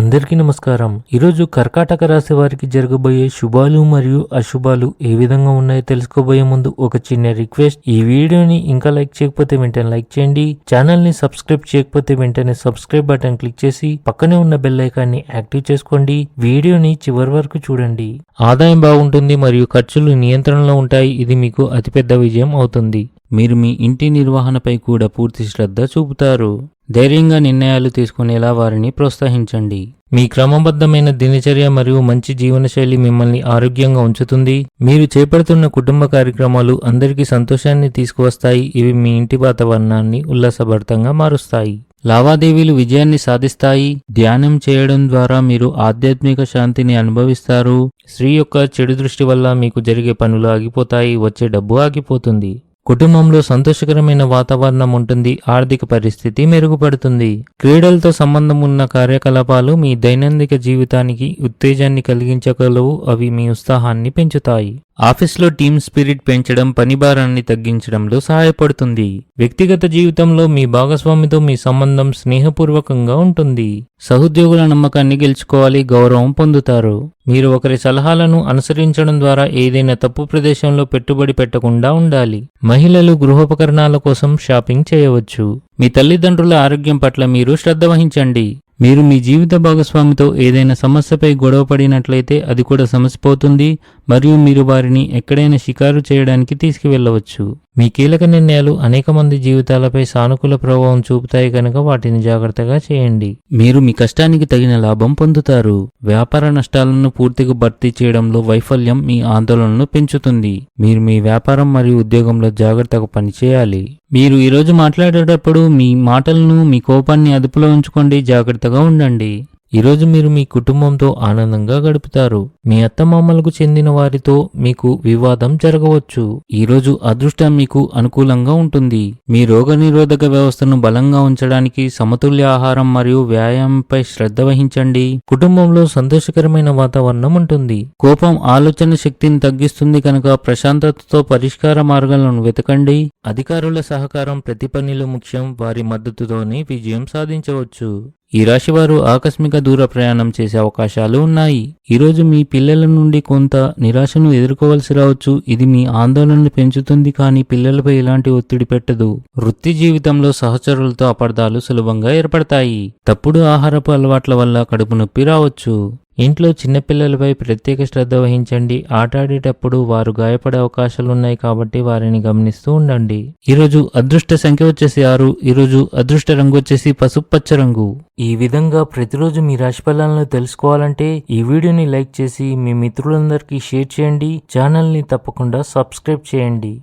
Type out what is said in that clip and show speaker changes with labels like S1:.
S1: అందరికీ నమస్కారం. ఈరోజు కర్కాటక రాశి వారికి జరగబోయే శుభాలు మరియు అశుభాలు ఏ విధంగా ఉన్నాయో తెలుసుకోబోయే ముందు ఒక చిన్న రిక్వెస్ట్. ఈ వీడియోని ఇంకా లైక్ చేయకపోతే వెంటనే లైక్ చేయండి. ఛానల్ని సబ్స్క్రైబ్ చేయకపోతే వెంటనే సబ్స్క్రైబ్ బటన్ క్లిక్ చేసి పక్కనే ఉన్న బెల్ ఐకాన్ని యాక్టివ్ చేసుకోండి. వీడియోని చివరి వరకు చూడండి. ఆదాయం బాగుంటుంది మరియు ఖర్చులు నియంత్రణలో ఉంటాయి. ఇది మీకు అతిపెద్ద విజయం అవుతుంది. మీరు మీ ఇంటి నిర్వహణపై కూడా పూర్తి శ్రద్ధ చూపుతారు. ధైర్యంగా నిర్ణయాలు తీసుకునేలా వారిని ప్రోత్సహించండి. మీ క్రమబద్ధమైన దినచర్య మరియు మంచి జీవనశైలి మిమ్మల్ని ఆరోగ్యంగా ఉంచుతుంది. మీరు చేపడుతున్న కుటుంబ కార్యక్రమాలు అందరికీ సంతోషాన్ని తీసుకువస్తాయి. ఇవి మీ ఇంటి వాతావరణాన్ని ఉల్లాసభరితంగా మారుస్తాయి. లావాదేవీలు విజయాన్ని సాధిస్తాయి. ధ్యానం చేయడం ద్వారా మీరు ఆధ్యాత్మిక శాంతిని అనుభవిస్తారు. స్త్రీ యొక్క చెడు దృష్టి వల్ల మీకు జరిగే పనులు ఆగిపోతాయి. వచ్చే డబ్బు ఆగిపోతుంది. కుటుంబంలో సంతోషకరమైన వాతావరణం ఉంటుంది ఆర్థిక పరిస్థితి మెరుగుపడుతుంది. క్రీడలతో సంబంధం ఉన్న కార్యకలాపాలు మీ దైనందిక జీవితానికి ఉత్తేజాన్ని కలిగించగలవు అవి మీ ఉత్సాహాన్ని పెంచుతాయి. ఆఫీస్లో టీమ్ స్పిరిట్ పెంచడం పని భారాన్ని తగ్గించడంలో సహాయపడుతుంది. వ్యక్తిగత జీవితంలో మీ భాగస్వామితో మీ సంబంధం స్నేహపూర్వకంగా ఉంటుంది. సహోద్యోగుల నమ్మకాన్ని గెలుచుకోవాలి గౌరవం పొందుతారు. మీరు ఒకరి సలహాలను అనుసరించడం ద్వారా ఏదైనా తప్పు ప్రదేశంలో పెట్టుబడి పెట్టకుండా ఉండాలి. మహిళలు గృహోపకరణాల కోసం షాపింగ్ చేయవచ్చు. మీ తల్లిదండ్రుల ఆరోగ్యం పట్ల మీరు శ్రద్ధ వహించండి. మీరు మీ జీవిత భాగస్వామితో ఏదైనా సమస్యపై గొడవ పడినట్లయితే అది కూడా సమసిపోతుంది మరియు మీరు వారిని ఎక్కడైనా షికారు చేయడానికి తీసుకువెళ్ళవచ్చు. మీ కీలక నిర్ణయాలు అనేక మంది జీవితాలపై సానుకూల ప్రభావం చూపుతాయి కనుక వాటిని జాగ్రత్తగా చేయండి. మీరు మీ కష్టానికి తగిన లాభం పొందుతారు. వ్యాపార నష్టాలను పూర్తిగా భర్తీ చేయడంలో వైఫల్యం మీ ఆందోళనను పెంచుతుంది. మీరు మీ వ్యాపారం మరియు ఉద్యోగంలో జాగ్రత్తగా పనిచేయాలి. మీరు ఈరోజు మాట్లాడేటప్పుడు మీ మాటలను మీ కోపాన్ని అదుపులో ఉంచుకోండి. జాగ్రత్తగా ఉండండి. ఈరోజు మీరు మీ కుటుంబంతో ఆనందంగా గడుపుతారు. మీ అత్తమామలకు చెందిన వారితో మీకు వివాదం జరగవచ్చు. ఈరోజు అదృష్టం మీకు అనుకూలంగా ఉంటుంది. మీ రోగనిరోధక వ్యవస్థను బలంగా ఉంచడానికి సమతుల్య ఆహారం మరియు వ్యాయామంపై శ్రద్ధ వహించండి. కుటుంబంలో సంతోషకరమైన వాతావరణం ఉంటుంది. కోపం ఆలోచన శక్తిని తగ్గిస్తుంది కనుక ప్రశాంతతతో పరిష్కార మార్గాలను వెతకండి. అధికారుల సహకారం ప్రతి పనిలో ముఖ్యం. వారి మద్దతుతోనే విజయం సాధించవచ్చు. ఈ రాశివారు ఆకస్మిక దూర ప్రయాణం చేసే అవకాశాలు ఉన్నాయి. ఈరోజు మీ పిల్లల నుండి కొంత నిరాశను ఎదుర్కోవలసి రావచ్చు. ఇది మీ ఆందోళనను పెంచుతుంది కానీ పిల్లలపై ఎలాంటి ఒత్తిడి పెట్టదు. వృత్తి జీవితంలో సహచరులతో అపార్థాలు సులభంగా ఏర్పడతాయి. తప్పుడు ఆహారపు అలవాట్ల వల్ల కడుపు నొప్పి రావచ్చు. ఇంట్లో చిన్నపిల్లలపై ప్రత్యేక శ్రద్ధ వహించండి. ఆటాడేటప్పుడు వారు గాయపడే అవకాశాలున్నాయి కాబట్టి వారిని గమనిస్తూ ఉండండి. ఈరోజు అదృష్ట సంఖ్య వచ్చేసి ఆరు. ఈరోజు అదృష్ట రంగు వచ్చేసి పసుపచ్చ రంగు. ఈ విధంగా ప్రతిరోజు మీ రాశి ఫలాలను తెలుసుకోవాలంటే ఈ వీడియోని లైక్ చేసి మీ మిత్రులందరికీ షేర్ చేయండి. ఛానల్ని తప్పకుండా సబ్స్క్రైబ్ చేయండి.